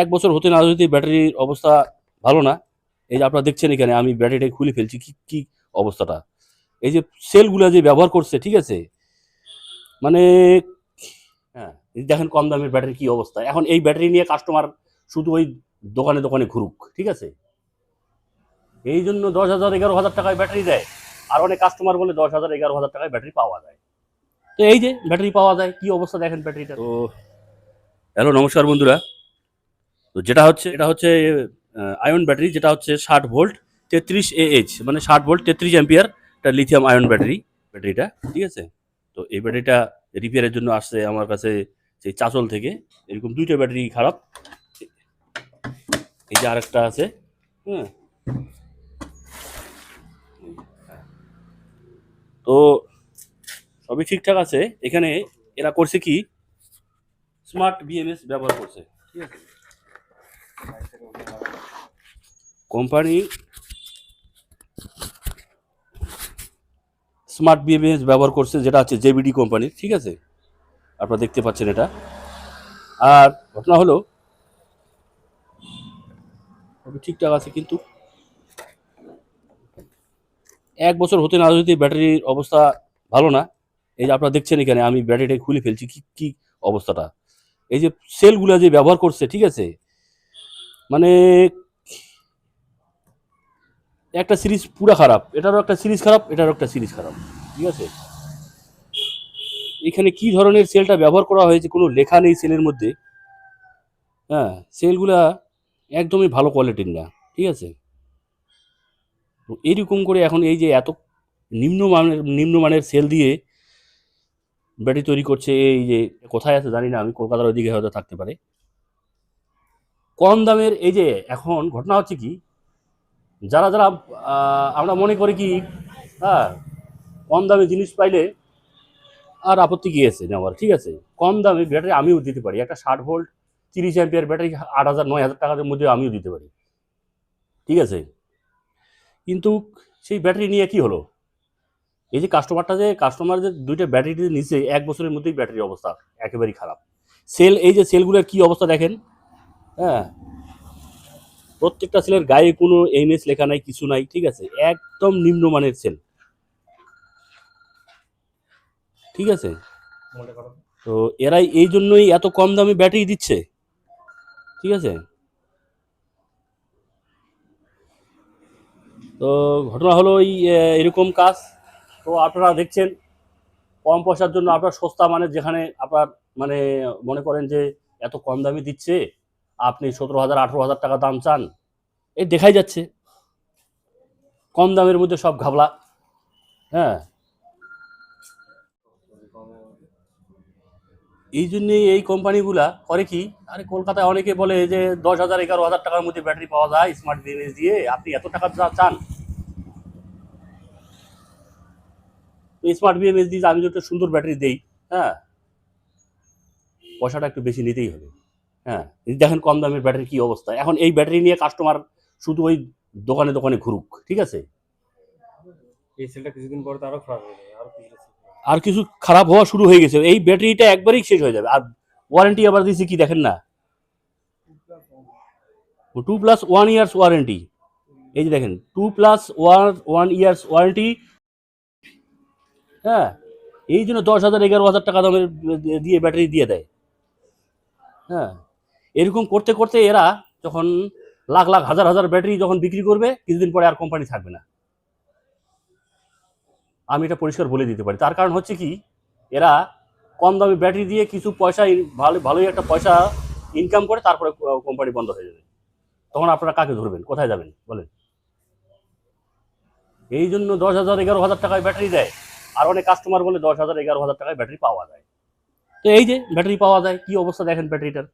এক বছর হতে না যদি ব্যাটারির অবস্থা ভালো না। এই যে আপনারা দেখছেন এখানে, আমি ব্যাটারিটা খুলে ফেলছি, কি কি অবস্থাটা? এই যে সেলগুলো যে ব্যবহার করছে, ঠিক আছে? মানে হ্যাঁ দেখেন কম দামের ব্যাটারি কি অবস্থা। এখন এই ব্যাটারি নিয়ে কাস্টমার শুধু ওই দোকানে দোকানে ঘুরুক, ঠিক আছে? এই জন্য দশ হাজার, এগারো হাজার টাকায় ব্যাটারি দেয়। আর অনেক কাস্টমার বলে দশ হাজার, এগারো হাজার টাকায় ব্যাটারি পাওয়া যায়। তো এই যে ব্যাটারি পাওয়া যায়, কি অবস্থা দেখেন ব্যাটারিটা তো হ্যালো নমস্কার বন্ধুরা। তো যেটা হচ্ছে, এটা হচ্ছে আয়ন ব্যাটারি যেটা হচ্ছে ষাট ভোল্ট তেত্রিশ এএইচ মানে ষাট ভোল্ট তেত্রিশ অ্যাম্পিয়ার এটা লিথিয়াম আয়ন ব্যাটারি ব্যাটারিটা ঠিক আছে? তো এই ব্যাটারিটা রিপেয়ারের জন্য আসছে আমার কাছে সেই চাচল থেকে। এরকম দুইটা ব্যাটারি খারাপ। এই যে আরেকটা আছে হ্যাঁ। তো সবই ঠিকঠাক আছে। এখানে এরা করছে কি? স্মার্ট বিএমএস ব্যবহার করছে, ঠিক আছে? কোম্পানি স্মার্ট বিএমএস ব্যবহার করছে, যেটা হচ্ছে জেবিডি কোম্পানির ঠিক আছে? আপনারা দেখতে পাচ্ছেন এটা। আর ঘটনা হলো ঠিকঠাক আছে কিন্তু। এক বছর হতে না হতে ব্যাটারির অবস্থা ভালো না। এই যে আপনারা দেখছেন এখানে, আমি ব্যাটারিটা খুলে ফেলছি, কি কি অবস্থাটা? এই যে সেলগুলো যে ব্যবহার করছে, ঠিক আছে? মানে একটা সিরিজ পুরা খারাপ, এটারও একটা সিরিজ খারাপ, এটারও একটা সিরিজ খারাপ, ঠিক আছে? এখানে কি ধরনের সেলটা ব্যবহার করা হয়েছে কোনো লেখা নেই সেলের মধ্যে? হ্যাঁ সেলগুলা একদমই ভালো কোয়ালিটির না, ঠিক আছে? এইরকম করে এখন এই যে এত নিম্নমানের নিম্নমানের সেল দিয়ে ব্যাটারি তৈরি করছে, এই যে কোথায় আছে জানি না, আমি কলকাতার ওইদিকে হয়তো থাকতে পারে। কম দামের এই যে এখন ঘটনা হচ্ছে কি, যারা যারা আমরা মনে করি কি হ্যাঁ কম দামে জিনিস পাইলে আর আপত্তি আছে নেওয়ার? ঠিক আছে, কম দামে ব্যাটারি আমিও দিতে পারি। একটা ষাট ভোল্ট, তিরিশ অ্যাম্পিয়ার ব্যাটারি আট হাজার, নয় হাজার টাকার মধ্যে আমিও দিতে পারি। ঠিক আছে, কিন্তু সেই ব্যাটারি নিয়ে কি হলো? এই যে কাস্টমারটা যে কাস্টমার যে দুইটা ব্যাটারি নিচে এক বছরের মধ্যেই ব্যাটারির অবস্থা একেবারেই খারাপ। সেল এই যে সেলগুলোর কি অবস্থা দেখেন? হ্যাঁ। প্রত্যেকটা সেলের গায়ে কোনো এমএস লেখা নাই, কিছু নাই, ঠিক আছে? একদম নিম্নমানের সেল ঠিক আছে? তো এরাই এই জন্যই এত কম দামে ব্যাটারি দিচ্ছে। ঠিক আছে? তো ঘটনা হলো এই এরকম কাজ। তো আপনারা দেখছেন, কম পয়সার জন্য আপনার সস্তা মানে যেখানে আপনার মানে মনে করেন যে এত কম দামে দিচ্ছে আপনি সতেরো হাজার, আঠেরো হাজার টাকা দাম চান, এই দেখাই যাচ্ছে। কম দামের মধ্যে সব ঘাবলা। হ্যাঁ। এই জন্যই এই কোম্পানিগুলা করে কি, আরে কলকাতায় অনেকে বলে যে দশ হাজার, এগারো হাজার টাকার মধ্যে ব্যাটারি পাওয়া যায় স্মার্ট বিএমএস দিয়ে, আপনি এত টাকা যা- চান। স্মার্ট বিএমএস দিয়ে আমি যদি সুন্দর ব্যাটারি দেই হ্যাঁ পয়সাটা একটু বেশি নিতেই হবে। হ্যাঁ এই দেখেন কম দামের ব্যাটারি কি অবস্থা। এখন এই ব্যাটারি নিয়ে কাস্টমার শুধু ওই দোকানে দোকানে ঘুরুক ঠিক আছে? এই সেলটা কিছুদিন পরে তো আরও খারাপ হয়ে যাবে আরও আর কিছু খারাপ হওয়া শুরু হয়ে গেছে। এই ব্যাটারিটা একবারেই শেষ হয়ে যাবে। আর ওয়ারেন্টি আবার দিয়েছি কি দেখেন না? Two plus one years warranty এই যে দেখেন two plus one one years warranty হ্যাঁ এই জন্য দশ হাজার এগারো হাজার টাকা দামের দিয়ে ব্যাটারি দিয়ে দেয়। হ্যাঁ। এরকম করতে করতে এরা যখন লাখ লাখ, হাজার হাজার ব্যাটারি যখন বিক্রি করবে, কিছুদিন পরে আর কোম্পানি থাকবে না। আমি এটা পরিষ্কার বলে দিতে পারি। তার কারণ হচ্ছে কি, এরা কম দামি ব্যাটারি দিয়ে কিছু পয়সা, ভালো, ভালোই একটা পয়সা ইনকাম করে, তারপরে কোম্পানি বন্ধ হয়ে যাবে। তখন আপনারা কাকে ধরবেন? কোথায় যাবেন? বলেন। এই জন্য দশ হাজার, এগারো হাজার টাকায় ব্যাটারি দেয়। আর অনেক কাস্টমার বলে দশ হাজার, এগারো হাজার টাকায় ব্যাটারি পাওয়া যায়। তো এই যে ব্যাটারি পাওয়া যায়, কি অবস্থা দেখেন ব্যাটারিটার?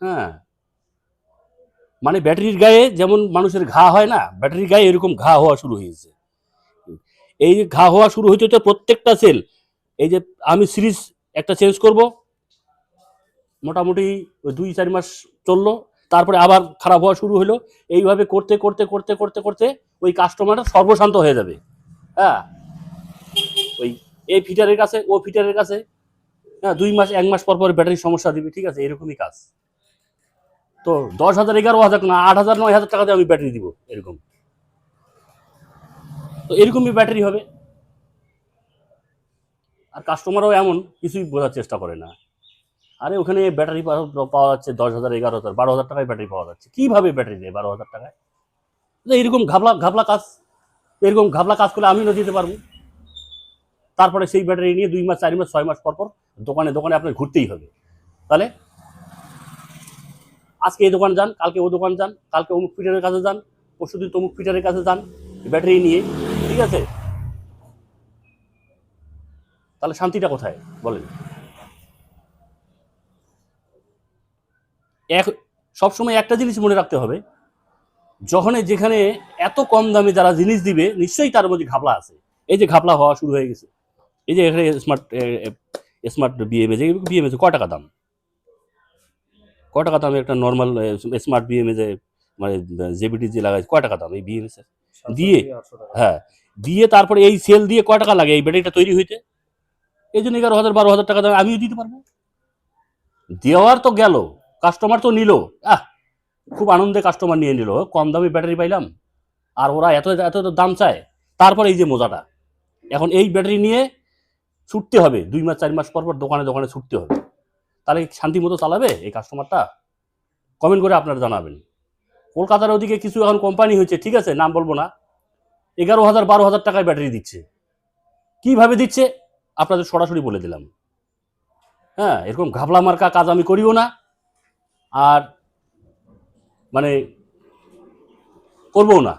হ্যাঁ। মানে ব্যাটারির গায়ে যেমন মানুষের ঘা হয় না, ব্যাটারির গায়ে এরকম ঘা হওয়া শুরু হয়েছে। এই যে ঘা হওয়া শুরু হয়েছে তো প্রত্যেকটা সেল এই যে আমি সিরিজ একটা চেঞ্জ করব। মোটামুটি দুই চার মাস চলল, তারপরে আবার খারাপ হওয়া শুরু হলো। এইভাবে করতে করতে করতে করতে করতে ওই কাস্টমারটা সর্বশান্ত হয়ে যাবে। হ্যাঁ। ওই এই ফিটারের কাছে, ও ফিটারের কাছে হ্যাঁ দুই মাস, এক মাস পর পর ব্যাটারির সমস্যা দিবে, ঠিক আছে, এরকমই কাজ। তো দশ হাজার, এগারো হাজার না, আট হাজার, নয় হাজার টাকাতে আমি ব্যাটারি দিব, এরকম। তো এরকমই ব্যাটারি হবে। আর কাস্টমারও এমন, কিছুই বোঝার চেষ্টা করে না। আরে, ওখানে ব্যাটারি পাওয়া- যাচ্ছে দশ হাজার, এগারো হাজার, বারো হাজার টাকায় ব্যাটারি পাওয়া যাচ্ছে। কীভাবে ব্যাটারি দেয় বারো হাজার টাকায়? তো এরকম ঘাবলা ঘাবলা কাজ, এরকম ঘাবলা কাজ করলে আমিও দিতে পারব। তারপরে সেই ব্যাটারি নিয়ে দুই মাস, চার মাস, ছয় মাস পর পর দোকানে দোকানে আপনার ঘুরতেই হবে। তাহলে আজকে এই দোকান যান, কালকে ও দোকান যান, কালকে অমুক ফিটারের কাছে যান পরশুদিন তমুক ফিটারের কাছে যান, ব্যাটারি নিয়ে, ঠিক আছে? তাহলে শান্তিটা কোথায়? বলেন। এক, সবসময় একটা জিনিস মনে রাখতে হবে যখন যেখানে এত কম দামে যারা জিনিস দিবে, নিশ্চয়ই তার মধ্যে ঘাপলা আছে। এই যে ঘাপলা হওয়া শুরু হয়ে গেছে। এই যে এখানে স্মার্ট স্মার্ট বিএমএ বিএমএ ক টাকা দাম? ক টাকা দাম একটা নর্মাল স্মার্ট বিএমএ যে মানে জেবিটি যে লাগাই কয় টাকা দাম এই বিএমএস সাতশো দিয়ে? হ্যাঁ দিয়ে তারপরে এই সেল দিয়ে কয় টাকা লাগে এই ব্যাটারিটা তৈরি হইতে? এই জন্য এগারো হাজার বারো হাজার টাকা দাম আমিও দিতে পারব। দেওয়ার তো গেল কাস্টমার তো নিল। আহ খুব আনন্দে কাস্টমার নিয়ে নিল। কম দামে ব্যাটারি পাইলাম আর ওরা এত এত এত দাম চায়। তারপরে এই যে মজাটা এখন এই ব্যাটারি নিয়ে ছুটতে হবে। দুই মাস চার মাস পর পর দোকানে দোকানে ছুটতে হবে। তাহলে শান্তি মতো চালাবে এই কাস্টমারটা কমেন্ট করে আপনারা জানাবেন। কলকাতার ওদিকে কিছু এখন কোম্পানি হয়েছে, ঠিক আছে? নাম বলব না। এগারো হাজার, বারো হাজার টাকায় ব্যাটারি দিচ্ছে। কীভাবে দিচ্ছে? আপনাদের সরাসরি বলে দিলাম। হ্যাঁ এরকম ঘাবলা মার্কা কাজ আমি করিও না। আর মানে করব না।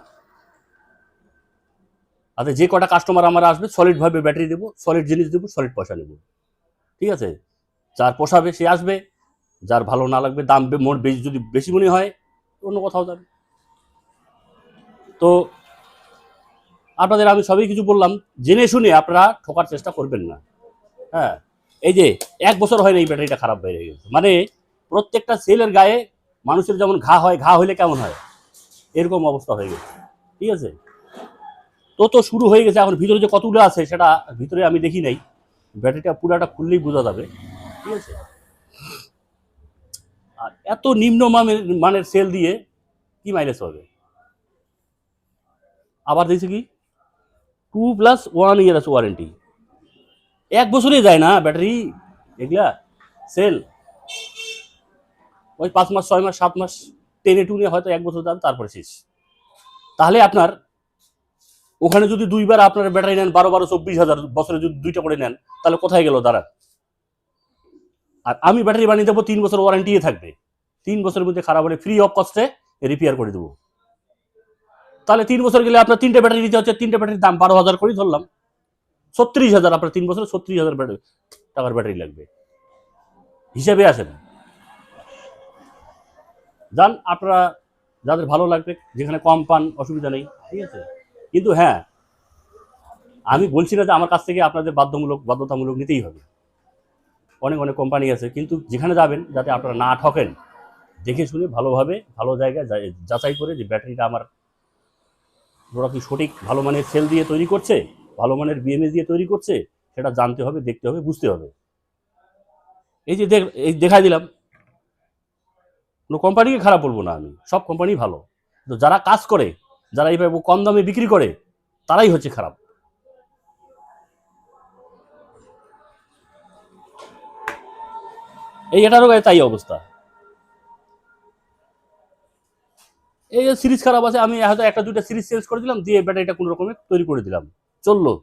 আচ্ছা যে কটা কাস্টমার আমার আসবে সলিডভাবে ব্যাটারি দেবো সলিড জিনিস দেবো সলিড পয়সা নেব। ঠিক আছে? যার পোষাবে সে আসবে, যার ভালো না লাগবে, দাম বেশি যদি বেশি মনে হয়, অন্য কোথাও যাবে। তো আপনাদের আমি সবই কিছু বললাম, জেনে শুনে আপনারা ঠকার চেষ্টা করবেন না। হ্যাঁ এই যে এক বছর হয় না এই ব্যাটারিটা খারাপ হয়ে গেছে। মানে প্রত্যেকটা সেলের গায়ে মানুষের যেমন ঘা হয়, ঘা হইলে কেমন হয়? এরকম অবস্থা হয়ে গেছে। ঠিক আছে? তো তো শুরু হয়ে গেছে, এখন ভিতরে যে কতগুলো আছে সেটা ভিতরে আমি দেখি নাই। ব্যাটারিটা পুরাটা খুললেই বোঝা যাবে। আর এত নিম্ন মানের মানের সেল দিয়ে কি মাইলেজ হবে? আবার দিয়েছে কি? টু প্লাস ওয়ান ইয়ার আছে ওয়ারেন্টি এক বছরে যায় না ব্যাটারি এগুলা সেল ওই পাঁচ মাস, ছয় মাস, সাত মাস, টেনে টুনে হয়তো এক বছর যান, তারপরে শেষ। তাহলে আপনার, ওখানে যদি দুইবার আপনার ব্যাটারি নেন, বারো বারো, চব্বিশ হাজার, বছরে যদি দুইটা করে নেন, তাহলে কোথায় গেল? দাঁড়া আর আমি ব্যাটারি বানিয়ে দেবো, তিন বছর ওয়ারেন্টি থাকবে। তিন বছরের মধ্যে খারাপ হলে ফ্রি অফ কস্টে রিপেয়ার করে দেবো। তাহলে তিন বছর গেলে আপনার তিনটে ব্যাটারি নিতে হচ্ছে, তিনটে ব্যাটারির দাম বারো হাজার করেই ধরলাম। ছত্রিশ হাজার, আপনার তিন বছরে ছত্রিশ হাজার ব্যাটারি, টাকার ব্যাটারি লাগবে। হিসাবে আসেন। যান, আপনারা যাদের ভালো লাগবে, যেখানে কম পান, অসুবিধা নেই, ঠিক আছে? কিন্তু হ্যাঁ আমি বলছি না যে আমার কাছ থেকে আপনাদের বাধ্যমূলক, বাধ্যতামূলক নিতেই হবে। অনেক অনেক কোম্পানি আছে, কিন্তু যেখানে যাবেন যাতে আপনারা না ঠকেন, দেখে শুনে ভালোভাবে, ভালো জায়গায় যাচাই করে যে ব্যাটারিটা আমার ওরা কি সঠিক, ভালো মানের সেল দিয়ে তৈরি করছে, ভালো মানের বিএমএস দিয়ে তৈরি করছে, সেটা জানতে হবে, দেখতে হবে, বুঝতে হবে। এই যে দেখ, এই দেখাই দিলাম, কোনো কোম্পানিকে খারাপ বলব না আমি, সব কোম্পানি ভালো। তো যারা কাজ করে, যারা এইভাবে কম দামে বিক্রি করে, তারাই হচ্ছে খারাপ। এই এটারও গায়ে তাই অবস্থা। এই সিরিজ খারাপ আছে, আমি হয়তো একটা দুইটা সিরিজ চেঞ্জ করে দিলাম দিয়ে ব্যাটারিটা কোনো রকমে তৈরি করে দিলাম। চলল।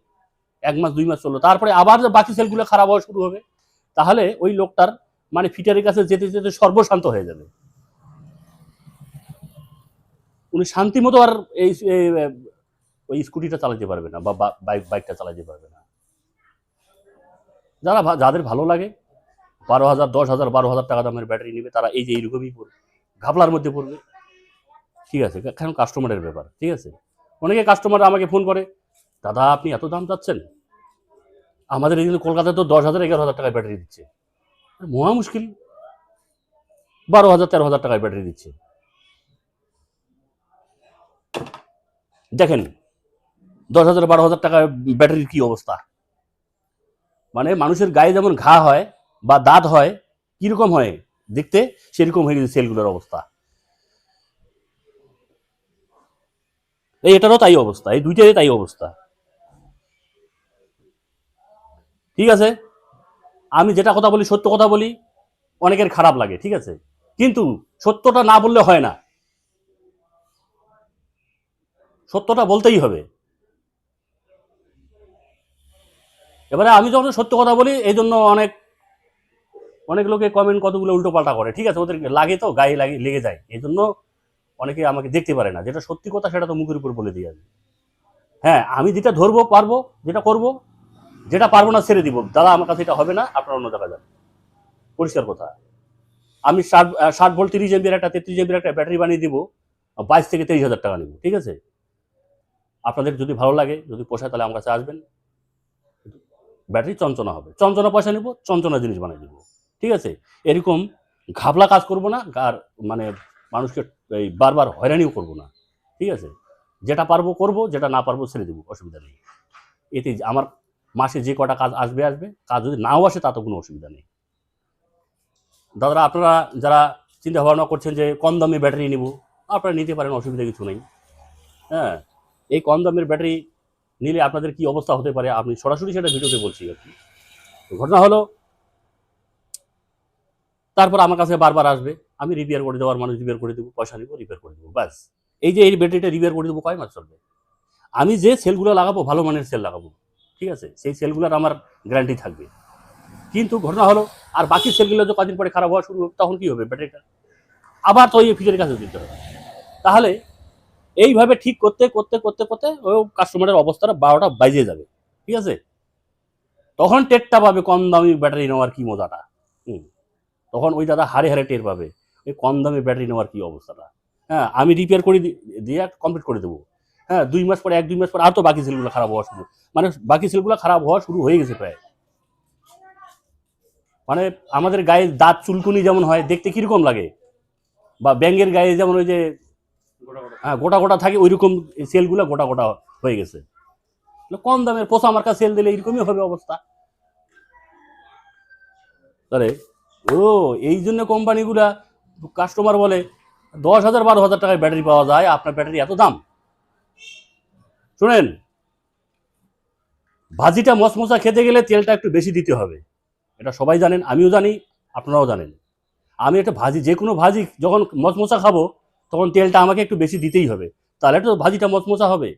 এক মাস, দুই মাস চলল। তারপরে আবার বাকি সেলগুলো খারাপ হওয়া শুরু হবে, তাহলে ওই লোকটার মানে ফিটারের কাছে যেতে যেতে সর্বশান্ত হয়ে যাবে। উনি শান্তি মতো আর এই ওই স্কুটিটা চালাতে পারবে না, বা- বাইক বাইকটা চালাতে পারবে না। যারা যাদের ভালো লাগে বারো হাজার, দশ হাজার, বারো হাজার টাকা দামের ব্যাটারি নেবে, তারা এই যে এইরকমই পড়বে। ঘাবলার মধ্যে পড়বে। ঠিক আছে কারণ কাস্টমারের ব্যাপার, ঠিক আছে? অনেকে কাস্টমার আমাকে ফোন করে, দাদা, আপনি এত দাম চাচ্ছেন? আমাদের এই কলকাতায় তো দশ হাজার, এগারো হাজার টাকায় ব্যাটারি দিচ্ছে। মহা মুশকিল। বারো হাজার, তেরো হাজার টাকায় ব্যাটারি দিচ্ছে। দেখেন, দশ হাজার, বারো হাজার টাকায় ব্যাটারির কি অবস্থা? মানে মানুষের গায়ে যেমন ঘা হয় বা দাঁত হয়, কীরকম হয় দেখতে সেরকম হয়ে গেছে সেলগুলোর অবস্থা। এই এটারও তাই অবস্থা, এই দুইটারই তাই অবস্থা। ঠিক আছে? আমি যেটা কথা বলি, সত্য কথা বলি, অনেকের খারাপ লাগে, ঠিক আছে? কিন্তু সত্যটা না বললে হয় না। সত্যটা বলতেই হবে। এবারে আমি যখন সত্য কথা বলি এই জন্য অনেক অনেক লোকে কমেন্ট কতগুলো উল্টো পাল্টা করে, ঠিক আছে? ওদের লাগে তো, গায়ে লাগে, লেগে যায়। এই জন্য অনেকে আমাকে দেখতে পারে না। যেটা সত্যি কথা সেটা তো মুখের উপর বলে দিয়ে আমি হ্যাঁ আমি যেটা ধরবো, পারব, যেটা করব, যেটা পারব না ছেড়ে দিব। দাদা, আমার কাছে এটা হবে না, আপনার অন্য জায়গায় যান। পরিষ্কার কথা। আমি ষাট ষাট ভোল্ট তিরিশ এমবির একটা, তেত্রিশ এমবির একটা ব্যাটারি বানিয়ে দিব বাইশ থেকে তেইশ হাজার টাকা নেব, ঠিক আছে? আপনাদের যদি ভালো লাগে, যদি পোষায়, তাহলে আমার কাছে আসবেন। ব্যাটারি চঞ্চনা হবে। চঞ্চনা পয়সা নেব, চঞ্চনা জিনিস বানিয়ে দিব। ঠিক আছে? এরকম ঘাবলা কাজ করব না, আর মানে মানুষকে এই বারবার হয়রানিও করব না, ঠিক আছে? যেটা পারব করব, যেটা না পারব ছেড়ে দেবো, অসুবিধা নেই। এতে আমার মাসে যে কটা কাজ আসবে আসবে, কাজ যদি নাও আসে তাতে কোনো অসুবিধা নেই। দাদারা, আপনারা যারা চিন্তা ভাবনা করছেন যে কম দামে ব্যাটারি নিব, আপনারা নিতে পারেন, অসুবিধা কিছু নেই। হ্যাঁ এই কম দামের ব্যাটারি নিলে আপনাদের কি অবস্থা হতে পারে, আপনি সরাসরি সেটা ভিডিওতে বলছি আর কি। ঘটনা হলো তারপর আমার কাছে বারবার আসবে, আমি রিপেয়ার করে দেওয়ার মানুষ রিপেয়ার করে দেবো, পয়সা নিবো রিপেয়ার করে দেবো, ব্যাস। এই যে এই ব্যাটারিটা রিপেয়ার করে দেবো, কয় মাস চলবে? আমি যে সেলগুলো লাগাবো, ভালো মানের সেল লাগাবো, ঠিক আছে? সেই সেলগুলোর আমার গ্যারান্টি থাকবে। কিন্তু ঘটনা হলো, আর বাকি সেলগুলো যে কদিন পরে খারাপ হওয়া শুরু হবে, তখন কী হবে ব্যাটারিটা আবার তো এই ফিচারের কাছে দিতে হবে। তাহলে এইভাবে ঠিক করতে করতে করতে করতে ওই কাস্টমারের অবস্থাটা বারোটা বাজে যাবে, ঠিক আছে? তখন টেরটা পাবে কম দামি ব্যাটারি নেওয়ার কি মজাটা? তখন ওই দাদা হারে হারে টের পাবে। ওই কম দামি ব্যাটারি নেওয়ার কী অবস্থাটা? হ্যাঁ আমি রিপেয়ার করে দিয়ে কমপ্লিট করে দেবো। হ্যাঁ দুই মাস পরে, এক দুই মাস পরে আর তো বাকি সেলগুলো খারাপ হওয়া শুরু মানে বাকি সেলগুলো খারাপ হওয়া শুরু হয়ে গেছে প্রায়। মানে আমাদের গায়ে দাঁত চুলকুনি যেমন হয়, দেখতে কীরকম লাগে? বা ব্যাঙ্গের গায়ে যেমন ওই যে হ্যাঁ গোটা গোটা থাকে ওই রকম সেলগুলো গোটা গোটা হয়ে গেছে। কম দামের পোষা মার্কা সেল দিলে এরকমই হবে অবস্থা। তাহলে ও, এই জন্য কোম্পানিগুলা কাস্টমার বলে দশ হাজার বারো হাজার টাকায় ব্যাটারি পাওয়া যায়, আপনার ব্যাটারি এত দাম। শুনেন, ভাজিটা মশমশা খেতে গেলে তেলটা একটু বেশি দিতে হবে। এটা সবাই জানেন, আমিও জানি, আপনারাও জানেন। আমি একটা ভাজি, যে কোনো ভাজি যখন মশমশা খাব, তখন তেলটা আমাকে একটু বেশি দিতেই হবে। তাহলে তো ভাজিটা মচমচা হবে।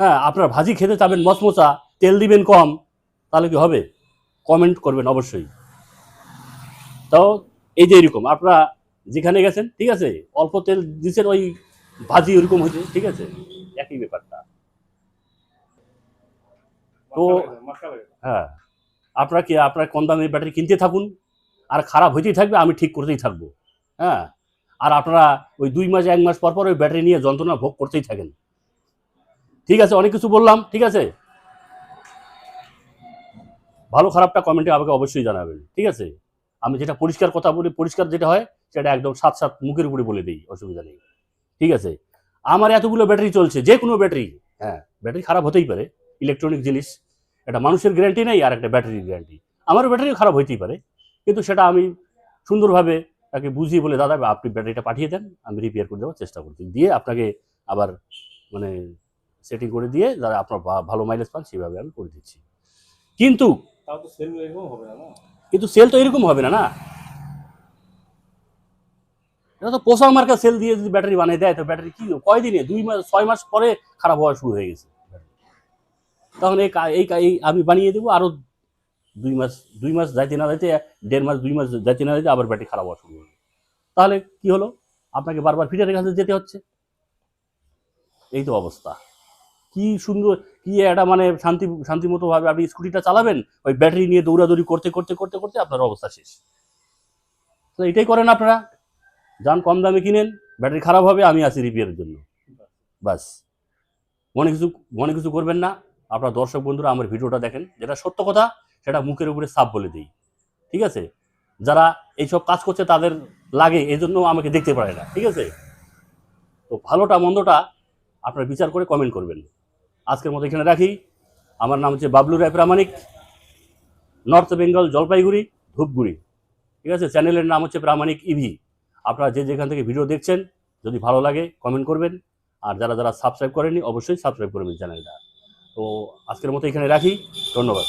হ্যাঁ আপনার ভাজি খেতে চাবেন মচমচা তেল দিবেন কম, তাহলে কি হবে? কমেন্ট করবেন অবশ্যই। তো এই যে এরকম আপনারা যেখানে গেছেন ঠিক আছে অল্প তেল দিচ্ছেন ওই ভাজি ওরকম হয়েছে ঠিক আছে একই ব্যাপারটা। তো- হ্যাঁ আপনারা কি আপনার কম দামে ব্যাটারি কিনতে থাকুন আর খারাপ হইতেই থাকবে আমি ঠিক করতেই থাকব হ্যাঁ আর আপনারা ওই দুই মাস এক মাস পর পর ওই ব্যাটারি নিয়ে যন্ত্রণা ভোগ করতেই থাকেন। ঠিক আছে অনেক কিছু বললাম ঠিক আছে? ভালো খারাপটা কমেন্টে আমাকে অবশ্যই জানাবেন ঠিক আছে? আমি যেটা পরিষ্কার কথা বলি পরিষ্কার যেটা হয় সেটা একদম সাত সাত মুখের উপরে বলে দিই অসুবিধা নেই। ঠিক আছে? আমার এতগুলো ব্যাটারি চলছে যে কোনো ব্যাটারি। হ্যাঁ। ব্যাটারি খারাপ হতেই পারে ইলেকট্রনিক জিনিস। এটা মানুষের গ্যারান্টি নেই আর একটা ব্যাটারির গ্যারান্টি আমারও ব্যাটারি খারাপ হইতেই পারে কিন্তু সেটা আমি সুন্দরভাবে তাকে বুঝিয়ে বলে দাদা আপনি ব্যাটারিটা পাঠিয়ে দেন আমি রিপেয়ার করে দেওয়ার চেষ্টা করছি। দিয়ে আপনাকে আবার মানে সেটিং করে দিয়ে যারা আপনার ভালো মাইলেজ পান সেভাবে আমি করে দিচ্ছি। কিন্তু হবে কিন্তু সেল তো এরকম হবে না না? এটা তো পোষা মার্কা সেল দিয়ে যদি ব্যাটারি বানিয়ে দেয়, তো ব্যাটারি কি কয়দিনে? দুই মাস, ছয় মাস পরে খারাপ হওয়া শুরু হয়ে গেছে। তখন এই এই আমি বানিয়ে দেবো, আরও দুই মাস দুই মাস যাইতে না যাইতে, দেড় মাস, দুই মাস যাইতে না যাইতে আবার ব্যাটারি খারাপ হওয়া শুরু হলো। তাহলে কি হলো? আপনাকে বারবার ফিটারের কাছে যেতে হচ্ছে। এই তো অবস্থা। কি সুন্দর কি একটা মানে শান্তি শান্তিমতো ভাবে আপনি স্কুটিটা চালাবেন, ওই ব্যাটারি নিয়ে দৌড়াদৌড়ি করতে করতে করতে করতে আপনার অবস্থা শেষ। তো এটাই করেন আপনারা। যান কম দামে কিনেন, ব্যাটারি খারাপ হবে, আমি আছি রিপেয়ারের জন্য। বাস। মনে কিছু মনে কিছু করবেন না। আপনার দর্শক বন্ধুরা আমার ভিডিওটা দেখেন, যেটা সত্য কথা, সেটা মুখের উপরে সাপ বলে দিই। ঠিক আছে? যারা এইসব কাজ করছে, তাদের লাগে এই জন্য আমাকে দেখতে পারে না। ঠিক আছে? তো ভালোটা, মন্দটা আপনার বিচার করে কমেন্ট করবেন। আজকের মতো এখানে রাখি। আমার নাম হচ্ছে বাবলু রায় প্রামাণিক, নর্থ বেঙ্গল জলপাইগুড়ি, ধূপগুড়ি। ঠিক আছে? চ্যানেলের নাম হচ্ছে প্রামাণিক ইভি আপনারা যে যেখান থেকে ভিডিও দেখছেন, যদি ভালো লাগে কমেন্ট করবেন। আর যারা যারা সাবস্ক্রাইব করেনি অবশ্যই সাবস্ক্রাইব করবেন চ্যানেলটা। তো আজকের মতো এখানে রাখি। ধন্যবাদ।